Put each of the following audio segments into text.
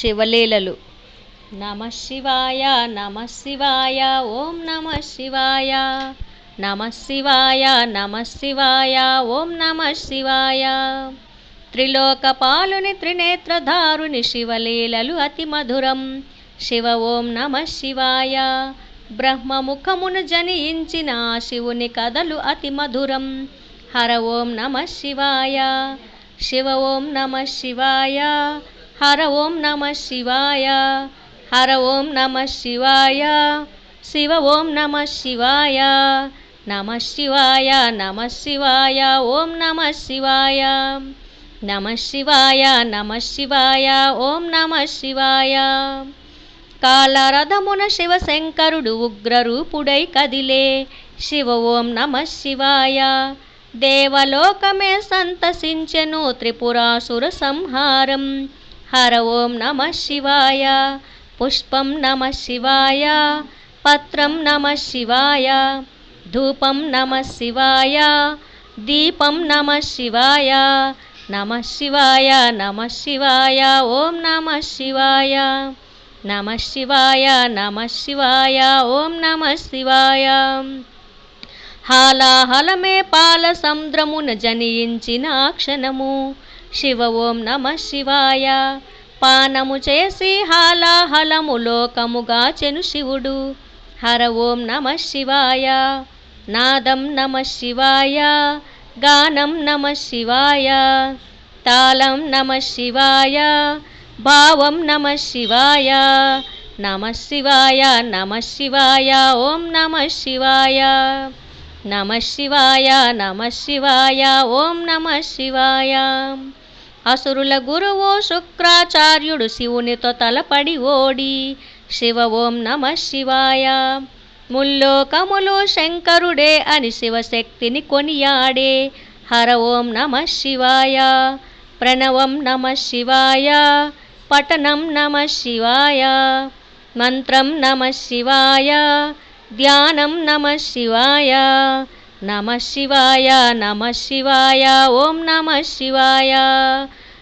శివలీలలు. నమ శివాయ నమ శివాయ ఓం నమ శివాయ. నమ శివాయ నమ శివాయ ఓం నమ శివాయ. త్రిలోకపాలుని త్రినేత్రధారుని శివలీలలు అతి మధురం. శివ ఓం నమ శివాయ. బ్రహ్మముఖమును జనించిన శివుని కథలు అతి మధురం. హర ఓం నమ శివాయ. శివ ఓం నమ శివాయ. హర ఓం నమ శివాయ. హర ఓం నమ శివాయ. శివ ఓం నమ శివాయ. నమ శివాయ నమ శివాయ. ఓం నమ శివాయ. నమ శివాయ నమ శివాయ. ఓం నమ శివాయ. కాలరథమున శివశంకరుడు ఉగ్రరూపుడై కదిలే శివ ఓం నమ శివాయ. దేవలోకమే సంతసించెను త్రిపురాసుర సంహారం. హర ఓం నమ శివాయ పుష్పం నమ శివాయ పత్రం నమ శివాయ ధూపం నమ శివాయ దీపం నమ శివాయ నమ శివాయ నమ శివాయ ఓం నమ శివాయ నమ శివాయ నమ శివాయ ఓం నమ శివాయ హాలాహలమే పాల సముద్రమున జనించిన క్షణము శివ ఓం నమ శివాయ పానము చేసి హాలాహలము లోకముగా చెను శివుడు. హర ఓం నమ శివాయ. నాదం నమ శివాయ. గానం నమ శివాయ. తాళం నమ శివాయ. భావం నమ శివాయ. నమ శివాయ నమ శివాయ. ఓం నమ శివాయ. నమ శివాయ నమ శివాయ. ఓం నమ శివాయ. అసురుల గురువు శుక్రాచార్యుడు శివునితో తలపడి ఓడి. శివ ఓం నమ శివాయ. ముల్లోకములు శంకరుడే అని శివశక్తిని కొనియాడే. హర ఓం నమ శివాయ. ప్రణవం నమ శివాయ. పఠనం నమ శివాయ. మంత్రం నమ శివాయ. ధ్యానం నమ శివాయ. నమ శివాయ నమ శివాయ ఓం నమ శివాయ.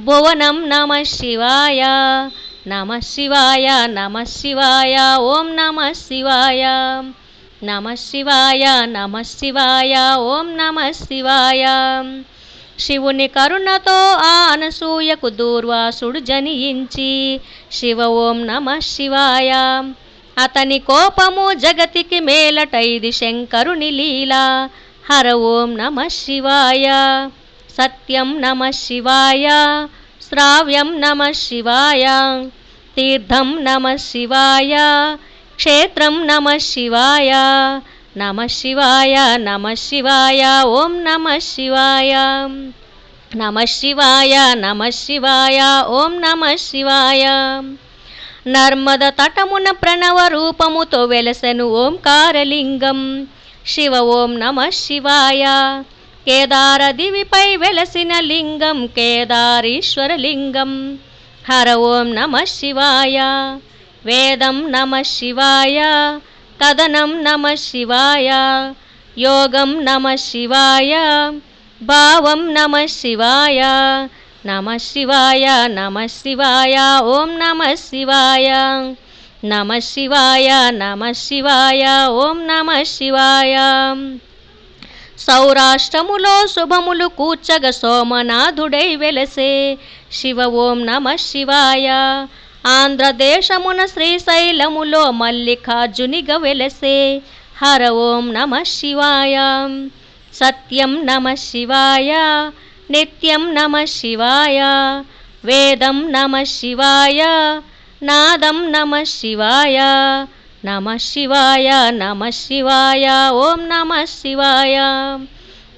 భువనం నమ శివాయ నమ శివాయ నమ శివాయ ఓం నమ శివాయ నమ శివాయ నమ శివాయ ఓం నమ శివాయ. శివుని కరుణతో ఆ అనసూయకు దూర్వాసుడు జనించి శివ ఓం నమ శివాయ. అతని కోపము జగతికి మేలటైది శంకరుని లీలా. హర ఓం నమ శివాయ. సత్యం నమ శివాయ శ్రావ్యం నమ శివాయ తీర్థం నమ శివాయ క్షేత్రం నమ శివాయ నమ శివాయ నమ శివాయ ఓం నమ శివాయ నమ శివాయ నమ శివాయ ఓం నమ శివాయ. నర్మద తటమున ప్రణవ రూపముతో వెలసెను ఓంకారలింగం. శివ ఓం నమ శివాయ. కేదార దివిపై వెలసిన లింగం కేదారీశ్వర లింగం హర ఓం నమ శివాయ వేదం నమ శివాయ కథనం నమ శివాయ యోగం నమ శివాయ భావం నమ శివాయ నమ శివాయ నమ శివాయ ఓం నమ శివాయ నమ శివాయ నమ శివాయ ఓం నమ శివాయ సౌరాష్ట్రములో శుభములు కూర్చగ సోమనాథుడై వెలసే. శివ ఓం నమ శివాయ. ఆంధ్రదేశమున శ్రీశైలములో మల్లికార్జునిగ వెలసే. హర ఓం నమ శివాయ. సత్యం నమ శివాయ. నిత్యం నమ శివాయ. వేదం నమ శివాయ. నాదం నమ శివాయ. నమ శివాయ నమ శివాయ ఓం నమ శివాయ.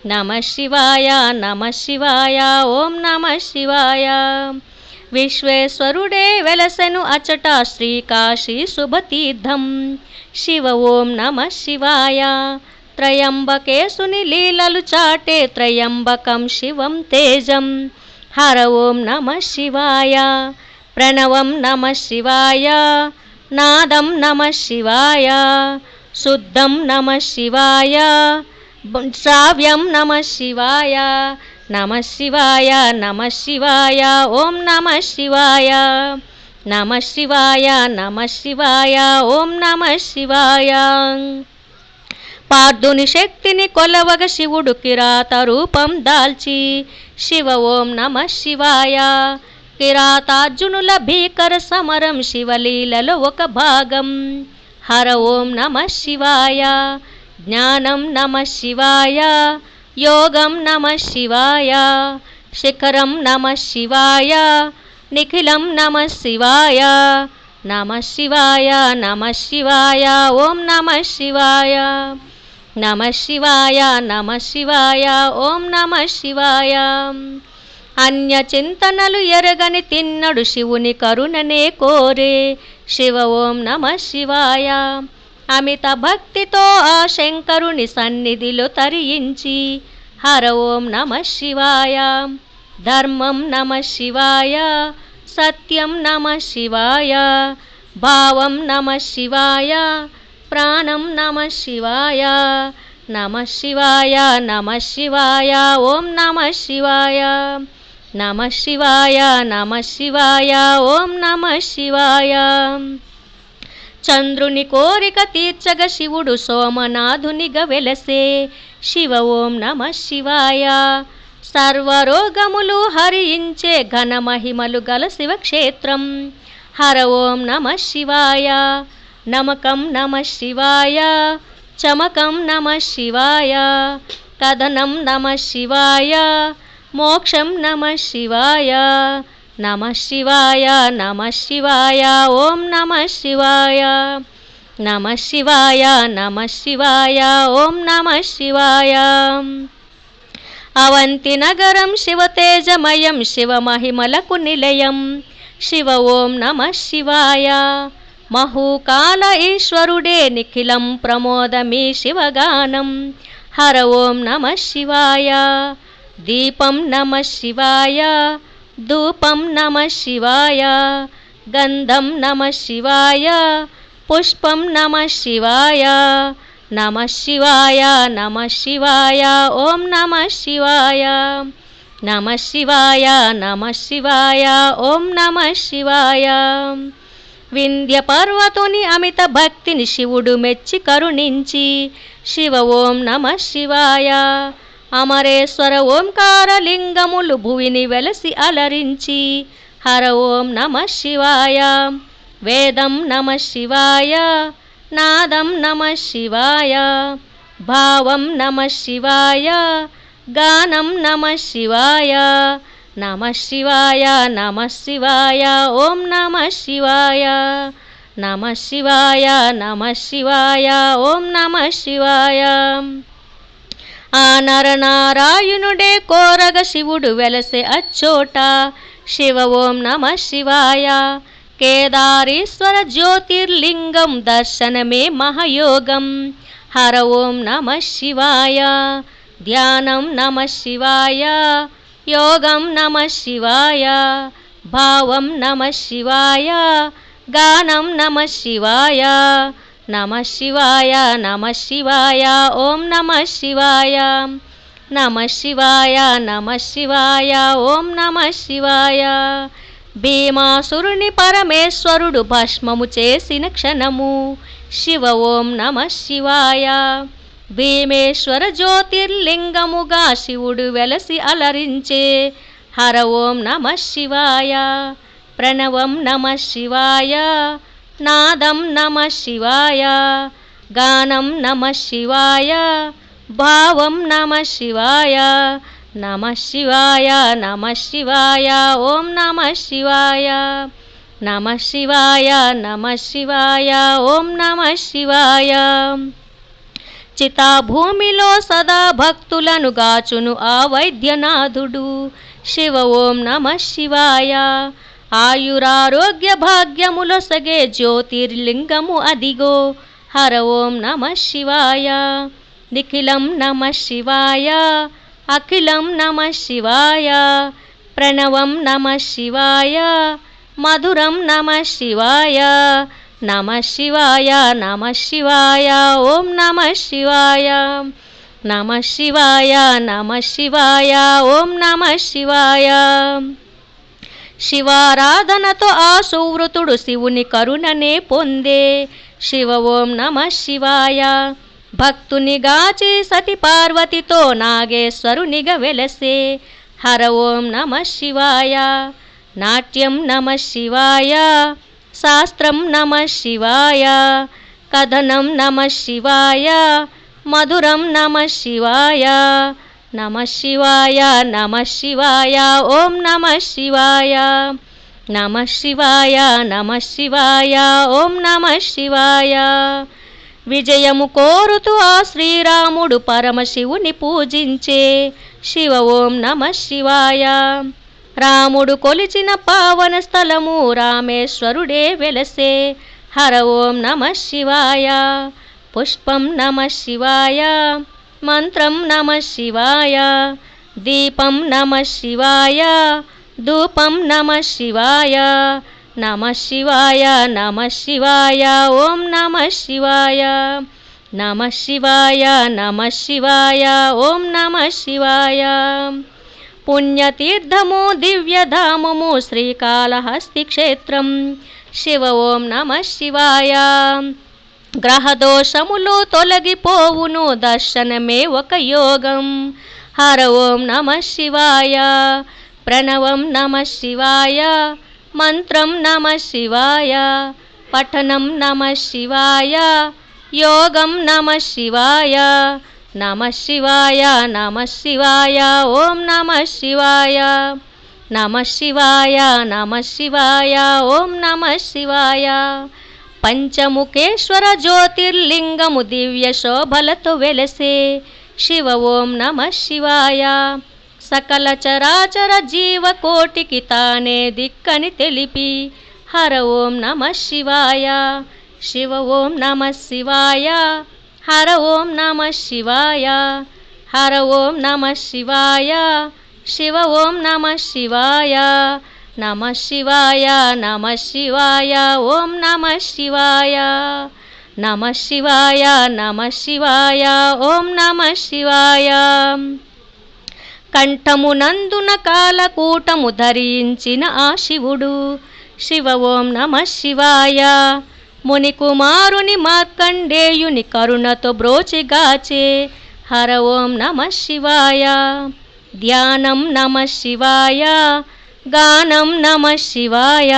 నమ శివాయ నమ శివాయ ఓం నమ శివాయ. విశ్వేశ్వరుడే వెలసెను అచట శ్రీ కాశీ శుభతీర్థం. శివ ఓం నమ శివాయ. త్రయంబకేశుని లీలలు చాటే త్రయంబకం శివం తేజం. హర ఓం నమ శివాయ. ప్రణవం నమ శివాయ. నాదం నమ శివాయ శుద్ధం నమ శివాయ శ్రావ్యం నమ శివాయ నమ శివాయ నమ శివాయ ఓం నమ శివాయ నమ శివాయ నమ శివాయ ఓం నమ శివాయ. పార్థుని శక్తిని కొలవగ శివుడు కిరాత రూపం దాల్చి శివ ఓం నమ శివాయ కిరాతార్జునుల భీకర సమరం శివలీలలో ఒక భాగం హర ఓం నమ శివాయ జ్ఞానం నమ శివాయ యోగం నమ శివాయ శిఖరం నమ శివాయ నిఖిలం నమ శివాయ నమ శివాయ నమ శివాయ ఓం నమ శివాయ నమ శివాయ నమ శివాయ ఓం నమ శివాయ అన్య చింతనలు ఎరగని తిన్నడు శివుని కరుణనే కోరే. శివ ఓం నమ శివాయ. అమిత భక్తితో ఆ శంకరుని సన్నిధిలో తరించి హర ఓం నమ శివాయ. ధర్మం నమ శివాయ. సత్యం నమ శివాయ. భావం నమ శివాయ. ప్రాణం నమ శివాయ. నమ శివాయ నమ శివాయ ఓం నమ శివాయ. నమ శివాయ నమ శివాయ ఓం నమ శివాయ. చంద్రుని కోరిక తీర్చగ శివుడు సోమనాథునిగ వెలసే. శివ ఓం నమ శివాయ. సర్వరోగములు హరించే ఘన మహిమలు గల శివక్షేత్రం. హర ఓం నమ శివాయ. నమకం నమ శివాయ. చమకం నమ శివాయ. కథనం నమ శివాయ. मोक्षं नमः शिवाय। नमः शिवाय नमः शिवाय ॐ नमः शिवाय। नमः शिवाय नमः शिवाय ॐ नमः शिवाय। अवन्तिनगरं शिवतेजमयं शिवमहिमलकुनिलयं शिव ॐ नमः शिवाय। महूकाल ईश्वरुडे निखिलं प्रमोदमी शिवगानं। हर ॐ नमः शिवाय। నమ శివాయ దీపం నమ శివాయ ధూపం నమ శివాయ గంధం నమ శివాయ పుష్పం నమ శివాయ నమ శివాయ నమ శివాయ ఓం నమ శివాయ నమ శివాయ నమ శివాయ ఓం నమ శివాయ వింధ్య పర్వతుని అమిత భక్తిని శివుడు మెచ్చి కరుణించి శివ ఓం నమ శివాయ అమరేశ్వర ఓంకారలింగములు భువిని వెలసి అలరించి. హర ఓం నమ శివాయ. వేదం నమ శివాయ. నాదం నమ శివాయ. భావం నమ శివాయ. గానం నమ శివాయ. నమ శివాయ నమ శివాయ. ఓం నమ శివాయ. నమ శివాయ నమ శివాయ. ఓం నమ శివాయ. ఆ నరనారాయణుడే కోరగ శివుడు వెలసే అచ్చోట శివ ఓం నమ శివాయ కేదారీశ్వర జ్యోతిర్లింగం దర్శనమే మహయోగం హర ఓం నమ శివాయ ధ్యానం నమ శివాయ యోగం నమ శివాయ భావం నమ శివాయ గానం నమ శివాయ నమ శివాయ నమ శివాయ ఓం నమ శివాయ. నమ శివాయ నమ శివాయ ఓం నమ శివాయ. భీమాసురుని పరమేశ్వరుడు భస్మము చేసిన క్షణము. శివ ఓం నమ శివాయ. భీమేశ్వర జ్యోతిర్లింగముగా శివుడు వెలసి అలరించే హర ఓం నమ శివాయ. ప్రణవం నమ శివాయ. నాదం నమ శివాయ గానం నమ శివాయ భావం నమ శివాయ నమ శివాయ నమ శివాయ ఓం నమ శివాయ నమ శివాయ నమ శివాయ ఓం నమ శివాయ. చితాభూమిలో సదా భక్తులను గాచును ఆ వైద్యనాథుడు. శివ ఓం నమ శివాయ. ఆయురారోగ్య భాగ్యములొసగే జ్యోతిర్లింగము అదిగో హర ఓం నమ శివాయ నిఖిలం నమ శివాయ అఖిలం నమ శివాయ ప్రణవం నమ శివాయ మధురం నమ శివాయ నమ శివాయ నమ శివాయ ఓం నమ శివాయ నమ శివాయ నమ శివాయ ఓం నమ శివాయ శివారాధనతో ఆ సువృతుడు శివుని కరుణనే పొందే. శివ ఓం నమ శివాయ. భక్తుని గాచి సతి పార్వతితో నాగేశ్వరునిగ వెలసే. హర ఓం నమ శివాయ. నాట్యం నమ శివాయ. శాస్త్రం నమ శివాయ. కథనం నమ శివాయ. మధురం నమ శివాయ. నమ శివాయ నమ శివాయ ఓం నమ శివాయ. నమ శివాయ నమ శివాయ ఓం నమ శివాయ. విజయము కోరుతూ ఆ శ్రీరాముడు పరమశివుని పూజించే శివ ఓం నమ శివాయ. రాముడు కొలిచిన పావన స్థలము రామేశ్వరుడే వెలసే. హర ఓం నమ శివాయ. పుష్పం నమ శివాయ. मन्त्रं नमः शिवाय दीपं नमः शिवाय धूपं नमः शिवाय नमः शिवाय नमः शिवाय ॐ नमः शिवाय नमः शिवाय नमः शिवाय ॐ नमः शिवाय। पुण्यतीर्थमो दिव्यधाममु श्रीकालहस्तिक्षेत्रं शिव ॐ नमः शिवाय। గ్రహదోషములు తొలగిపోవును దర్శనమే ఒక యోగం హర ఓం నమ శివాయ ప్రణవం నమ శివాయ మంత్రం నమ శివాయ పఠనం నమ శివాయ యోగం నమ శివాయ నమ శివాయ నమ శివాయ ఓం నమ శివాయ నమ శివాయ నమ శివాయ ఓం నమ శివాయ పంచముఖేశ్వర జ్యోతిర్లింగము దివ్య శోభలతో వెలసే శివ ఓం నమ శివాయ సకల చరాచర జీవకోటికి తానే దిక్కని తెలిపి హర ఓం నమ శివాయ శివ ఓం నమ శివాయ హర ఓం నమ శివాయ హర ఓం నమ శివాయ శివ ఓం నమ శివాయ నమ శివాయ నమ శివాయ ఓం నమ శివాయ. నమ శివాయ నమ శివాయ ఓం నమ శివాయ. కంఠమునందున కాలకూటము ధరించిన ఆ శివుడు. శివ ఓం నమ శివాయ. మునికుమారుని మార్కండేయుని కరుణతో బ్రోచిగాచే హర ఓం నమ శివాయ. ధ్యానం నమ శివాయ. గానం నమ శివాయ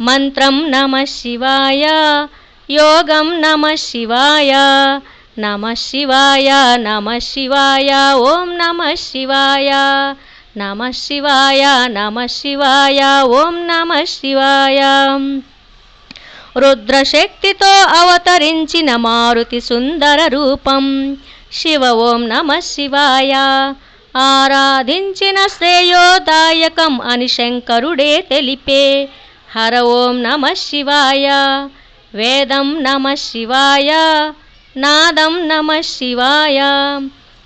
మంత్రం నమ శివాయ యోగం నమ శివాయ నమ శివాయ నమ శివాయ ఓం నమ శివాయ నమ శివాయ నమ శివాయ ఓం నమ శివాయ. రుద్రశక్తితో అవతరించిన మారుతి సుందర రూపం శివ ఓం నమ శివాయ. ఆరాధించిన శ్రేయోదాయకం అని శంకరుడే తెలిపే. హర ఓం నమ శివాయ. వేదం నమ శివాయ. నాదం నమ శివాయ.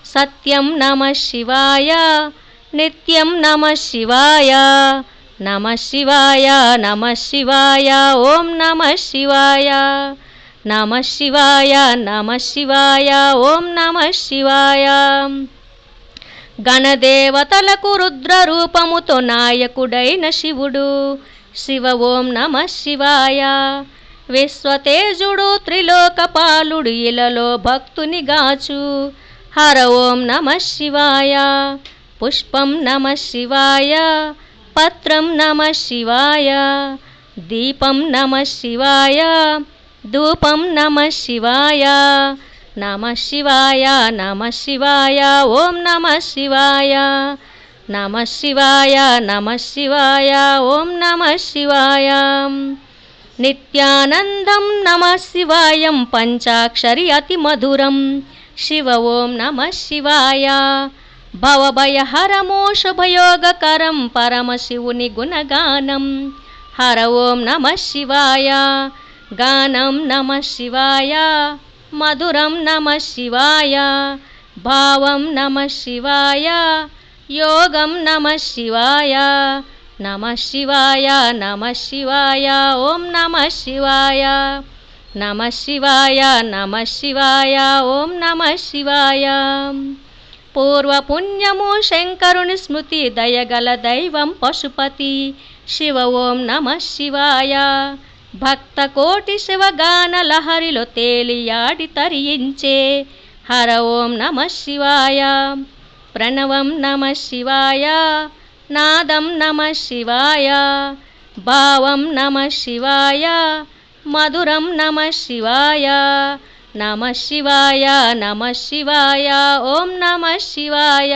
సత్యం నమ శివాయ. నిత్యం నమ శివాయ. నమ శివాయ నమ శివాయ. ఓం నమ శివాయ. నమ శివాయ నమ శివాయ. ఓం నమ శివాయ. గణదేవతలకు రుద్ర రూపముతో నాయకుడైన శివుడు. శివ ఓం నమ శివాయ. విశ్వతేజుడు త్రిలోకపాలుడు ఇలలో భక్తునిగాచు హర ఓం నమ శివాయ. పుష్పం నమ శివాయ. పత్రం నమ శివాయ. దీపం నమ శివాయ. ధూపం నమ శివాయ. नमः शिवाय नमः शिवाय ॐ नमः शिवाय। नमः शिवाय नमः शिवाय ॐ नमः शिवाय। नित्यानन्दं नमः शिवायं पञ्चाक्षरि अतिमधुरं। शिव ॐ नमः शिवाय। भवभयहरमोषभयोगकरं परमशिवनिगुणगानं हर ॐ नमः शिवाय। गानं नमः शिवाय। నమ శివాయ మధురం నమ శివాయ భావం నమ శివాయ యోగం నమ శివాయ నమ శివాయ నమ శివాయ ఓం నమ శివాయ నమ శివాయ నమ శివాయ ఓం నమ శివాయ పూర్వపుణ్యము శంకరుని స్మృతి దయగల దైవం పశుపతి శివ ఓం నమ శివాయ భక్తకోటి శివగాన లహరిలో తేలియాడి తరించే హర ఓం నమ శివాయ ప్రణవం నమ శివాయ నాదం నమ శివాయ భావం నమ శివాయ మధురం నమ శివాయ నమ శివాయ నమ శివాయ ఓం నమ శివాయ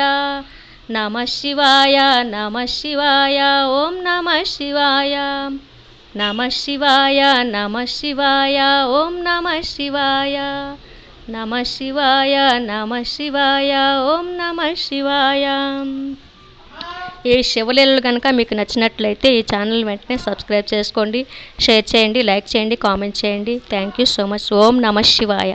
నమ శివాయ నమ శివాయ ఓం నమ శివాయ నమ శివాయ నమ శివాయ ఓం నమ శివాయ. నమ శివాయ నమ శివాయ ఓం నమ శివాయ. ఈ శివలీలలు కనుక మీకు నచ్చినట్లయితే ఈ ఛానల్ వెంటనే సబ్స్క్రైబ్ చేసుకోండి షేర్ చేయండి లైక్ చేయండి కామెంట్ చేయండి. Thank you so much. ఓం నమ శివాయ.